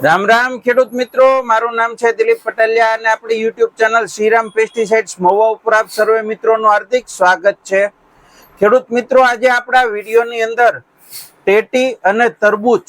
રામ રામ ખેડૂત મિત્રો, મારું નામ છે દિલીપ પટેલિયા અને આપણી YouTube channel Shriram pesticides Mahuva ઉપર આપ સર્વે મિત્રોનું હાર્દિક સ્વાગત છે. ખેડૂત મિત્રો, આજે આપણા વિડીયોની અંદર ટેટી અને તરબૂચ,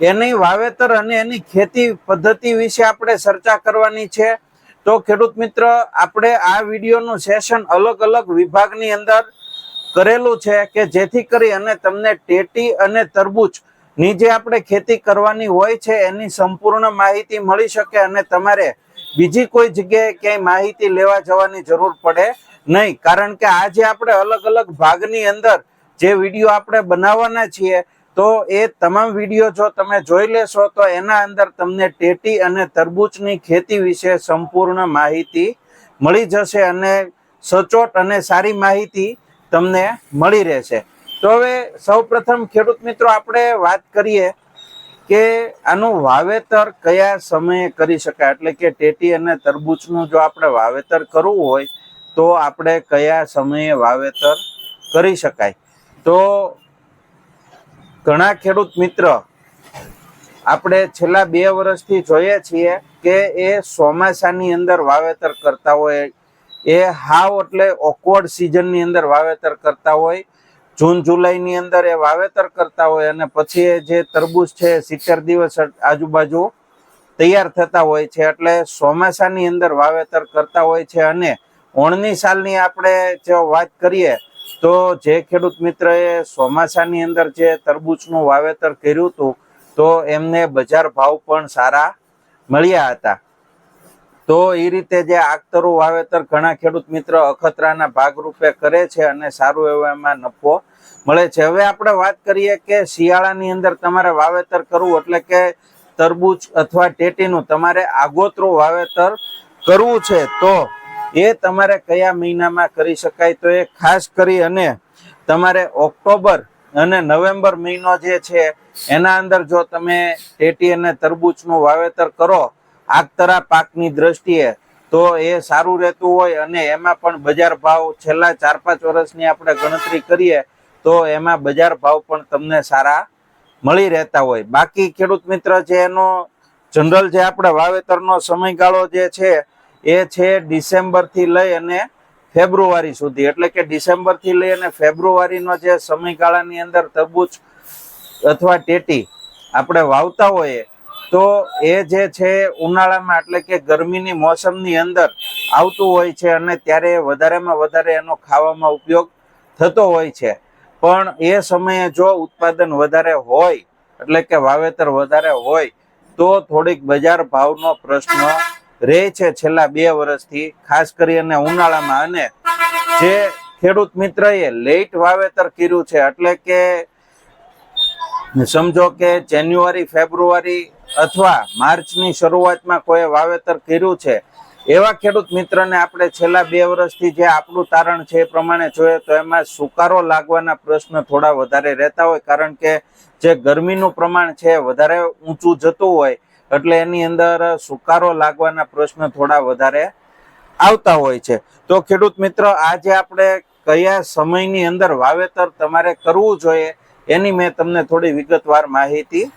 એની વાવેતર અને એની ખેતી પદ્ધતિ વિશે આપણે ચર્ચા કરવાની છે. તો ખેડૂત મિત્ર, આપણે આ વિડીયોનું સેશન અલગ અલગ વિભાગની અંદર કરેલું છે કે જેથી કરી અને તમને ટેટી અને તરબૂચ ની જે આપણે ખેતી કરવાની હોય છે, એની સંપૂર્ણ માહિતી મળી શકે અને તમારે બીજી કોઈ જગ્યાએ ક્યાંય માહિતી લેવા જવાની જરૂર પડે નહીં. કારણ કે આજે આપણે અલગ અલગ ભાગની અંદર જે વીડિયો આપણે બનાવવાના છીએ, તો એ તમામ વીડિયો જો તમે જોઈ લેશો, તો એના અંદર તમને ટેટી અને તરબૂચની ખેતી વિશે સંપૂર્ણ માહિતી મળી જશે અને સચોટ અને સારી માહિતી તમને મળી રહેશે. તો હવે સૌપ્રથમ ખેડૂત મિત્રો, આપણે વાત કરીએ કે આનું વાવેતર કયા સમયે કરી શકાય? એટલે કે ટેટી અને તરબૂચનું જો આપણે વાવેતર કરવું હોય, તો આપણે કયા સમયે વાવેતર કરી શકાય? તો ઘણા ખેડૂત મિત્ર આપણે છેલ્લા બે વર્ષથી જોઈએ છીએ કે એ ચોમાસાની અંદર વાવેતર કરતા હોય, એ હાવ એટલે ઓકવર્ડ સિઝનની અંદર વાવેતર કરતા હોય જૂન જુલાઈની અંદર એ વાવેતર કરતા હોય અને પછી જે તરબૂચ છે સિત્તેર દિવસ આજુબાજુ તૈયાર થતા હોય છે. એટલે ચોમાસાની અંદર વાવેતર કરતા હોય છે અને ઓણની સાલની આપણે જો વાત કરીએ તો જે ખેડૂત મિત્રએ ચોમાસાની અંદર જે તરબૂચનું વાવેતર કર્યું હતું, તો એમને બજાર ભાવ પણ સારા મળ્યા હતા. તો એ રીતે જે આગતરું વાવેતર ઘણા ખેડૂત મિત્ર અખતરાના ભાગરૂપે કરે છે અને સારું એવું એમાં નફો મળે છે. હવે આપણે વાત કરીએ કે શિયાળાની અંદર તમારે વાવેતર કરવું એટલે કે તરબૂચ અથવા ટેટીનું તમારે આગોતરું વાવેતર કરવું છે તો એ તમારે કયા મહિનામાં કરી શકાય? તો એ ખાસ કરી અને તમારે ઓક્ટોબર અને નવેમ્બર મહિનો જે છે એના અંદર જો તમે ટેટી અને તરબૂચનું વાવેતર કરો આગતરા પાકની દ્રષ્ટિએ તો એ સારું રહેતું હોય અને એમાં પણ બજાર ભાવ છેલ્લા ચાર પાંચ વર્ષની આપણે ગણતરી કરીએ તો એમાં બજાર ભાવ પણ તમને સારા મળી રહેતા હોય. બાકી ખેડૂત મિત્ર છે એનો જનરલ જે આપણે વાવેતરનો સમયગાળો જે છે એ છે ડિસેમ્બરથી લઈ અને ફેબ્રુઆરી સુધી. એટલે કે ડિસેમ્બરથી લઈ અને ફેબ્રુઆરીનો જે સમયગાળાની અંદર તરબૂચ અથવા ટેટી આપણે વાવતા હોઈએ તો એ જે છે ઉનાળામાં, એટલે કે ગરમીની મોસમની અંદર આવતું હોય છે અને ત્યારે વધારેમાં વધારે એનો ખાવામાં ઉપયોગ થતો હોય છે. પણ એ સમયે જો ઉત્પાદન વધારે હોય, એટલે કે વાવેતર વધારે હોય, તો થોડીક બજાર ભાવનો પ્રશ્ન રહે છે છેલ્લા બે વર્ષથી, ખાસ કરી અને ઉનાળામાં. અને જે ખેડૂત મિત્રએ લેટ વાવેતર કર્યું છે, એટલે કે સમજો કે જાન્યુઆરી ફેબ્રુઆરી અથવા માર્ચની શરૂઆતમાં કોઈ વાવેતર કર્યું છે, એવા ખેડૂત મિત્રને આપણે છેલ્લા બે વર્ષથી જે આપણું તારણ છે એ પ્રમાણે જોઈએ તો એમાં સુકારો લાગવાના પ્રશ્ન થોડા વધારે રહેતા હોય, કારણ કે જે ગરમીનું પ્રમાણ છે વધારે ઊંચું જતું હોય, એટલે એની અંદર સુકારો લાગવાના પ્રશ્ન થોડા વધારે આવતા હોય છે. તો ખેડૂત મિત્ર, આજે આપણે કયા સમયની અંદર વાવેતર તમારે કરવું જોઈએ, એની મેં તમને થોડી વિગતવાર માહિતી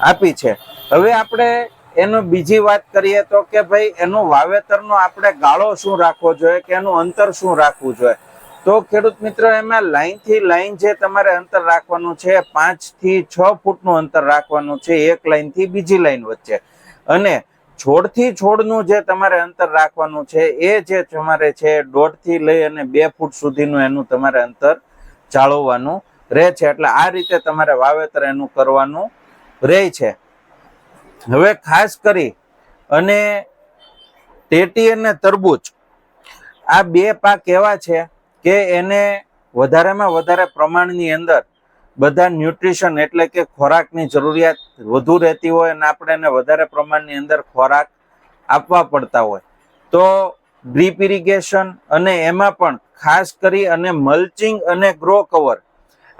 આપી છે. હવે આપણે એનો બીજી વાત કરીએ તો કે ભાઈ એનું વાવેતરનો આપણે ગાળો શું રાખવો જોઈએ કે એનું અંતર શું રાખવું જોઈએ? તો ખેડૂત મિત્ર, એમાં લાઈનથી લાઈન જે તમારે અંતર રાખવાનું છે પાંચથી છ ફૂટનું અંતર રાખવાનું છે, એક લાઈનથી બીજી લાઈન વચ્ચે. અને છોડથી છોડનું જે તમારે અંતર રાખવાનું છે, એ જે તમારે છે દોઢથી લઈ અને બે ફૂટ સુધીનું એનું તમારે અંતર જાળવવાનું રહે છે. એટલે આ રીતે તમારે વાવેતર એનું કરવાનું રહે છે. હવે ખાસ કરી અને ટેટી અને તરબૂચ, આ બે પાક એવા છે કે એને વધારેમાં વધારે પ્રમાણની અંદર બધા ન્યુટ્રિશન એટલે કે ખોરાકની જરૂરિયાત વધુ રહેતી હોય અને આપણે એને વધારે પ્રમાણની અંદર ખોરાક આપવા પડતા હોય. તો ડ્રીપ ઇરિગેશન અને એમાં પણ ખાસ કરી અને મલ્ચિંગ અને ગ્રો કવર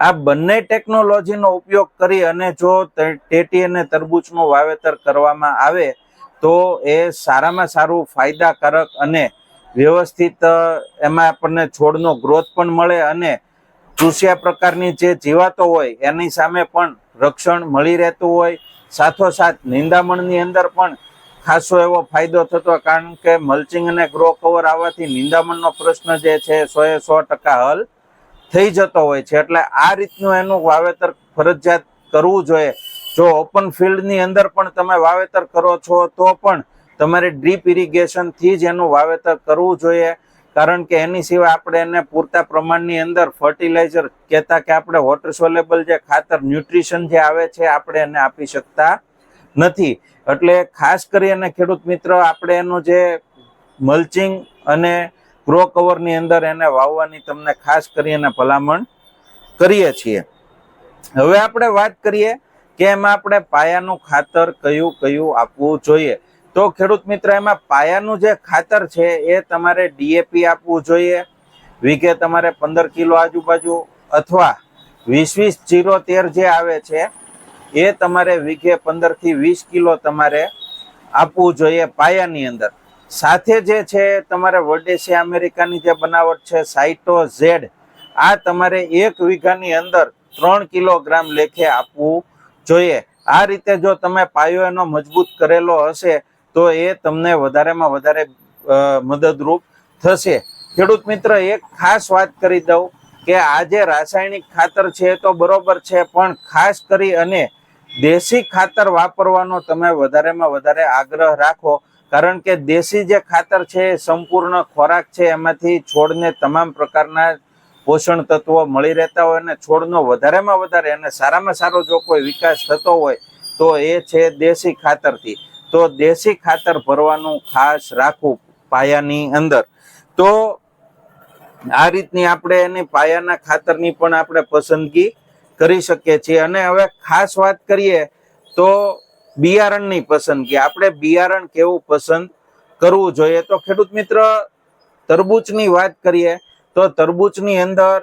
આ બંને ટેકનોલોજીનો ઉપયોગ કરી અને જો ટેટી અને તરબૂચનું વાવેતર કરવામાં આવે, તો એ સારામાં સારું ફાયદાકારક અને વ્યવસ્થિત એમાં આપણને છોડનો ગ્રોથ પણ મળે અને ચૂસ્યા પ્રકારની જે જીવાતો હોય, એની સામે પણ રક્ષણ મળી રહેતું હોય. સાથોસાથ નિંદામણની અંદર પણ ખાસો એવો ફાયદો થતો, કારણ કે મલ્ચિંગ અને ગ્રો કવર આવવાથી નિંદામણનો પ્રશ્ન જે છે, સો એ સો ટકા હલ થઈ જતો હોય છે. એટલે આ રીતનું એનું વાવેતર ફરજિયાત કરવું જોઈએ. જો ઓપન ફિલ્ડની અંદર પણ તમે વાવેતર કરો છો, તો પણ તમારે ડ્રીપ ઇરિગેશનથી જ એનું વાવેતર કરવું જોઈએ. કારણ કે એની સિવાય આપણે એને પૂરતા પ્રમાણની અંદર ફર્ટિલાઇઝર કહેતા કે આપણે વોટર સોલેબલ જે ખાતર ન્યુટ્રિશન જે આવે છે, આપણે એને આપી શકતા નથી. એટલે ખાસ કરી અને ખેડૂત મિત્ર, આપણે એનું જે મલ્ચિંગ અને ગ્રો કવરની અંદર એને વાવવાની તમને ખાસ કરીને ભલામણ કરીએ છીએ. હવે આપણે વાત કરીએ કે એમાં આપણે પાયાનું ખાતર કયું કયું આપવું જોઈએ? તો ખેડૂત મિત્ર, એમાં પાયાનું જે ખાતર છે એ તમારે ડીએપી આપવું જોઈએ. વીઘે તમારે પંદર કિલો આજુબાજુ અથવા વીસ વીસ જીરો તેર જે આવે છે, એ તમારે વીઘે પંદરથી વીસ કિલો તમારે આપવું જોઈએ પાયાની અંદર. સાથે જે છે, તમારે વડેસી અમેરિકાની જે બનાવટ છે, સાઇટો ઝેડ, આ તમારે એક વીઘાની અંદર ત્રણ કિલોગ્રામ લેખે આપવું જોઈએ. આ રીતે જો તમે પાયો એનો મજબૂત કરેલો હશે, તો એ તમને વધારેમાં વધારે મદદરૂપ થશે. ખેડૂત મિત્ર, એક ખાસ વાત કરી દઉં કે આ જે રાસાયણિક ખાતર છે તો બરોબર છે, પણ ખાસ કરી અને દેશી ખાતર વાપરવાનો તમે વધારેમાં વધારે આગ્રહ રાખો કારણ કે દેશી જે ખાતર છે, એ સંપૂર્ણ ખોરાક છે, એમાંથી છોડને તમામ પ્રકારના પોષણ તત્વો મળી રહેતા હોય અને છોડનો વધારેમાં વધારે અને સારામાં સારો જો કોઈ વિકાસ થતો હોય, તો એ છે દેશી ખાતરથી. તો દેશી ખાતર ભરવાનું ખાસ રાખવું પાયાની અંદર. તો આ રીતની આપણે એની પાયાના ખાતરની પણ આપણે પસંદગી કરી શકીએ છીએ. અને હવે ખાસ વાત કરીએ તો બિયારણની પસંદગી આપણે બિયારણ કેવું પસંદ કરવું જોઈએ? તો ખેડૂત મિત્ર, તરબૂચની વાત કરીએ, તો તરબૂચની અંદર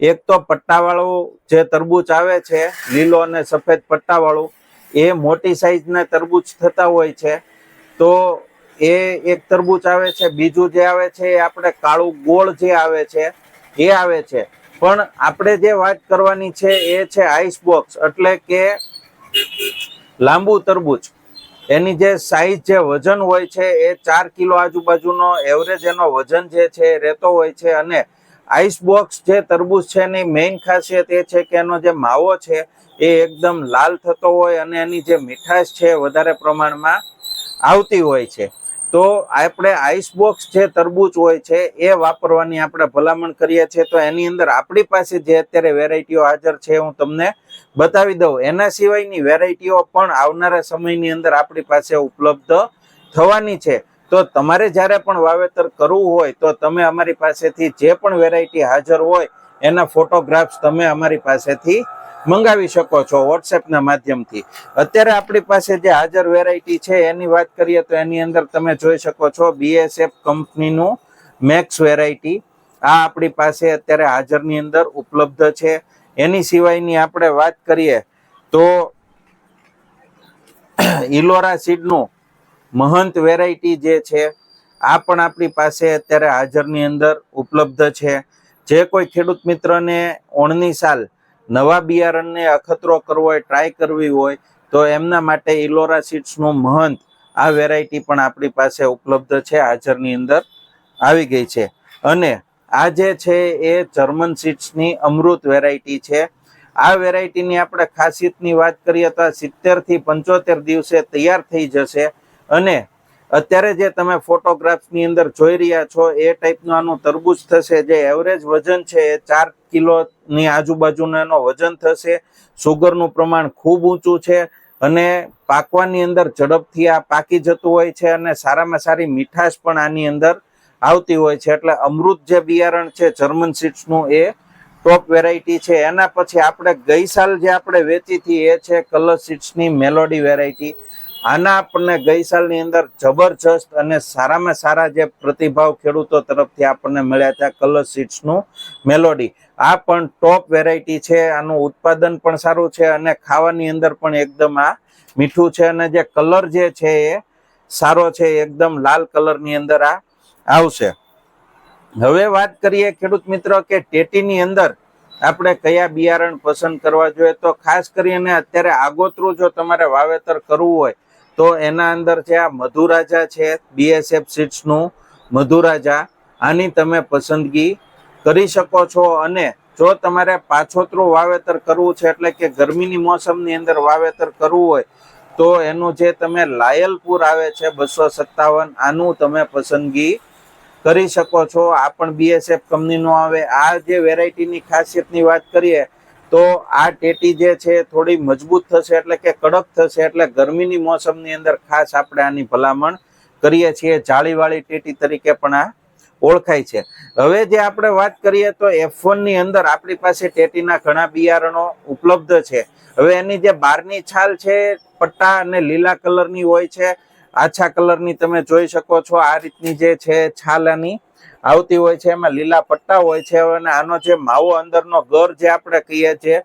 એક તો પટ્ટાવાળું જે તરબૂચ આવે છે, લીલો અને સફેદ પટ્ટાવાળું, એ મોટી સાઈઝના તરબૂચ થતા હોય છે. તો એ એક તરબૂચ આવે છે, બીજું જે આવે છે, એ આપણે કાળું ગોળ જે આવે છે, એ આવે છે. પણ આપણે જે વાત કરવાની છે, એ છે આઈસ બોક્સ એટલે કે લાંબુ તરબૂચ. એની જે સાઈઝ જે વજન હોય છે એ ચાર કિલો આજુબાજુનો એવરેજ એનો વજન જે છે એ રહેતો હોય છે અને આઈસ બોક્સ જે તરબૂચ છે એની મેઇન ખાસિયત એ છે કે એનો જે માવો છે એ એકદમ લાલ થતો હોય અને એની જે મીઠાશ છે વધારે પ્રમાણમાં આવતી હોય છે. તો આપણે આઈસ બોક્સ જે તરબૂચ હોય છે, એ વાપરવાની આપણે ભલામણ કરીએ છીએ. તો એની અંદર આપણી પાસે જે અત્યારે વેરાયટીઓ હાજર છે, હું તમને બતાવી દઉં. એના સિવાયની વેરાયટીઓ પણ આવનારા સમયની અંદર આપણી પાસે ઉપલબ્ધ થવાની છે. તો તમારે જ્યારે પણ વાવેતર કરવું હોય, તો તમે અમારી પાસેથી જે પણ વેરાયટી હાજર હોય, એના ફોટોગ્રાફ્સ તમે અમારી પાસેથી મંગાવી શકો છો વોટ્સએપના માધ્યમથી. અત્યારે આપણી પાસે જે હાજર વેરાયટી છે, એની વાત કરીએ તો એની અંદર તમે જોઈ શકો છો બીએસએફ કંપનીનું મેક્સ વેરાયટી આ આપણી પાસે અત્યારે હાજરની અંદર ઉપલબ્ધ છે. એની સિવાયની આપણે વાત કરીએ તો ઇલોરા સીડનું મહંત વેરાયટી જે છે, આ પણ આપણી પાસે અત્યારે હાજરની અંદર ઉપલબ્ધ છે. જે કોઈ ખેડૂત મિત્રને ઓણની સાલ નવા બિયારણને અખતરો કરવો હોય ટ્રાય કરવી હોય, તો એમના માટે ઇલોરા સીડ્સનું મહંત આ વેરાયટી પણ આપણી પાસે ઉપલબ્ધ છે, હાજરની અંદર આવી ગઈ છે. અને આ જે છે એ જર્મન સીડ્સની અમૃત વેરાયટી છે. આ વેરાયટીની આપણે ખાસિયતની વાત કરીએ તો આ સિત્તેરથી પંચોતેર દિવસે તૈયાર થઈ જશે અને અત્યારે જે તમે ફોટોગ્રાફ્સની અંદર જોઈ રહ્યા છો, એ ટાઈપનું આનું તરબૂચ થશે. જે એવરેજ વજન છે એ ચાર કિલોની આજુબાજુનું એનો વજન થશે. સુગરનું પ્રમાણ ખૂબ ઊંચું છે અને પાકવાની અંદર ઝડપથી આ પાકી જતું હોય છે અને સારામાં સારી મીઠાશ પણ આની અંદર આવતી હોય છે. એટલે અમૃત જે બિયારણ છે જર્મન સીડ્સનું એ ટોપ વેરાયટી છે. એના પછી આપણે ગઈ સાલ જે આપણે વેચી હતી એ છે કલર સીડ્સની મેલોડી વેરાયટી આના આપણને ગઈ સાલની અંદર જબરજસ્ત અને સારામાં સારા જે પ્રતિભાવ ખેડૂતો તરફથી આપણને મળ્યા હતા કલર સીડ્સનું મેલોડી. આ પણ ટોપ વેરાયટી છે, આનું ઉત્પાદન પણ સારું છે અને ખાવાની અંદર પણ એકદમ આ મીઠું છે અને જે કલર જે છે એ સારો છે, એકદમ લાલ કલરની અંદર આ આવશે. હવે વાત કરીએ ખેડૂત મિત્ર કે ટેટીની અંદર આપણે કયા બિયારણ પસંદ કરવા જોઈએ? તો ખાસ કરીને અત્યારે આગોતરું જો તમારે વાવેતર કરવું હોય તો એના અંદર જે આ મધુરાજા છે બીએસએફ સીટ્સનું મધુરાજા. આની તમે પસંદગી કરી શકો છો અને જો તમારે પાછોતરું વાવેતર કરવું છે, એટલે કે ગરમીની મોસમની અંદર વાવેતર કરવું હોય, તો એનું જે તમે લાયલપુર આવે છે, બસો સત્તાવન, આનું તમે પસંદગી કરી શકો છો. આ પણ બીએસએફ કંપનીનું આવે. આ જે વેરાયટીની ખાસિયતની વાત કરીએ તો આ ટેટી જે છે થોડી મજબૂત થશે એટલે કે કડક થશે એટલે ગરમીની મોસમની અંદર ખાસ આપણે આની ભલામણ કરીએ છીએ. જાળીવાળી ટેટી તરીકે પણ આ ઓળખાય છે. હવે જે આપણે વાત કરીએ તો એફની અંદર આપણી પાસે ટેટીના ઘણા બિયારણો ઉપલબ્ધ છે. હવે એની જે બહારની છાલ છે પટ્ટા અને લીલા કલરની હોય છે. આછા કલરની તમે જોઈ શકો છો. આ રીતની જે છે છાલ આની આવતી હોય છે, એમાં લીલા પટ્ટા હોય છે અને આનો જે માવો અંદરનો ગર જે આપણે કહીએ છીએ,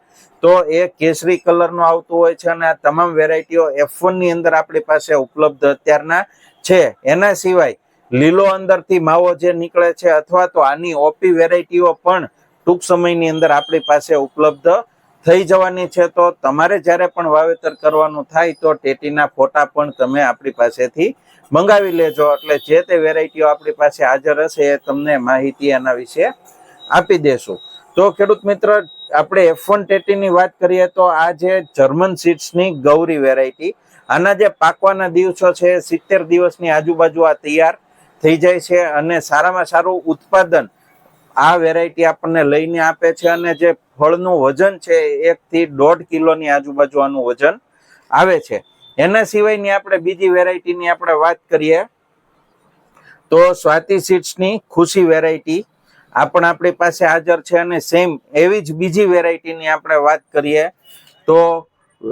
તો એ કેસરી કલરનો આવતું હોય છે અને આ તમામ વેરાયટીઓ એફની અંદર આપણી પાસે ઉપલબ્ધ અત્યારના છે. એના સિવાય લીલો અંદરથી માવો જે નીકળે છે અથવા તો આની ઓપી વેરાયટીઓ પણ ટૂંક સમયની અંદર આપણી પાસે ઉપલબ્ધ થઈ જવાની છે. તો તમારે જ્યારે પણ વાવેતર કરવાનું થાય તો ટેટીના ફોટા પણ તમે આપણી પાસેથી મંગાવી લેજો. એટલે જે તે વેરાયટીઓ આપણી પાસે હાજર હશે એ તમને માહિતી એના વિશે આપી દેશું. તો ખેડૂત મિત્ર, આપણે એફ વન ટેટીની વાત કરીએ તો આ જે જર્મન સીડ્સની ગૌરી વેરાયટી આના જે પાકવાના દિવસો છે, સિત્તેર દિવસની આજુબાજુ આ તૈયાર થઈ જાય છે અને સારામાં સારું ઉત્પાદન આ વેરાયટી આપણને લઈને આપે છે અને જે ફળનું વજન છે એકથી દોઢ કિલોની આજુબાજુ આનું વજન આવે છે. એના સિવાયની આપણે બીજી વેરાયટીની આપણે વાત કરીએ, તો સ્વાતિ સીડ્સની ખુશી વેરાયટી આ પણ આપણી પાસે હાજર છે અને સેમ એવી જ બીજી વેરાયટીની આપણે વાત કરીએ, તો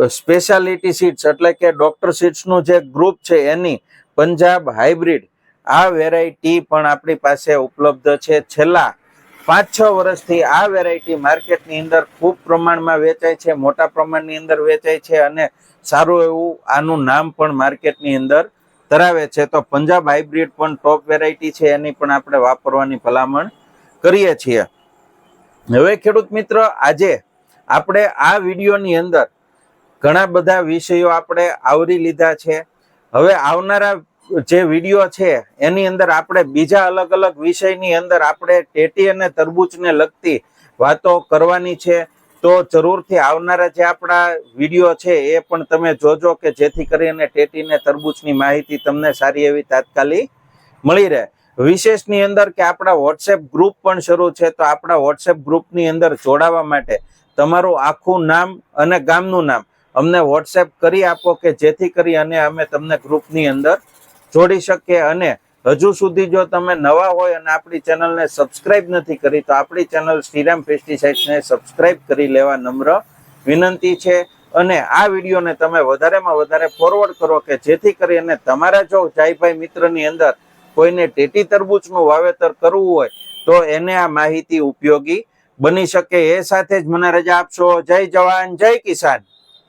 સ્પેશિયાલિટી સીડ્સ એટલે કે ડોક્ટર સીડ્સનું જે ગ્રુપ છે એની પંજાબ હાઇબ્રિડ આ વેરાયટી પણ આપણી પાસે ઉપલબ્ધ છે. છેલ્લા પાંચ છ વર્ષથી આ વેરાયટી માર્કેટની અંદર ખૂબ પ્રમાણમાં વેચાય છે, મોટા પ્રમાણની અંદર વેચાય છે અને સારું એવું આનું નામ પણ માર્કેટની અંદર ધરાવે છે. તો પંજાબ હાઇબ્રિડ પણ ટોપ વેરાયટી છે, એની પણ આપણે વાપરવાની ભલામણ કરીએ છીએ. હવે ખેડૂત મિત્ર, આજે આપણે આ વિડીયોની અંદર ઘણા બધા વિષયો આપણે આવરી લીધા છે. હવે આવનારા જે વીડિયો છે, એની અંદર આપણે બીજા અલગ અલગ વિષયની અંદર આપણે ટેટી અને તરબૂચને લગતી વાતો કરવાની છે. તો જરૂરથી આવનારા જે આપણા વીડિયો છે, એ પણ તમે જોજો કે જેથી કરીને ટેટી અને તરબૂચની માહિતી તમને સારી એવી તાત્કાલિક મળી રહે. વિશેષની અંદર કે આપણા વોટ્સએપ ગ્રુપ પણ શરૂ છે, તો આપણા વોટ્સએપ ગ્રુપની અંદર જોડાવા માટે તમારું આખું નામ અને ગામનું નામ અમને વોટ્સએપ કરી આપો કે જેથી કરી અને અમે તમને ગ્રુપની અંદર જોડી શકીએ અને હજુ સુધી જો તમે નવા હોય અને આપણી ચેનલને સબસ્ક્રાઇબ નથી કરી, તો આપણી ચેનલ શ્રીરામ પેસ્ટિસાઇડ્સને સબસ્ક્રાઇબ કરી લેવા નમ્ર વિનંતી છે. અને આ વિડીયોને તમે વધારેમાં વધારે ફોરવર્ડ કરો કે જેથી કરીને તમારા જો જાયભાઈ મિત્રની અંદર કોઈને ટેટી તરબૂચનું વાવેતર કરવું હોય, તો એને આ માહિતી ઉપયોગી બની શકે. એ સાથે જ મને રજા આપશો. જય જવાન, જય કિસાન.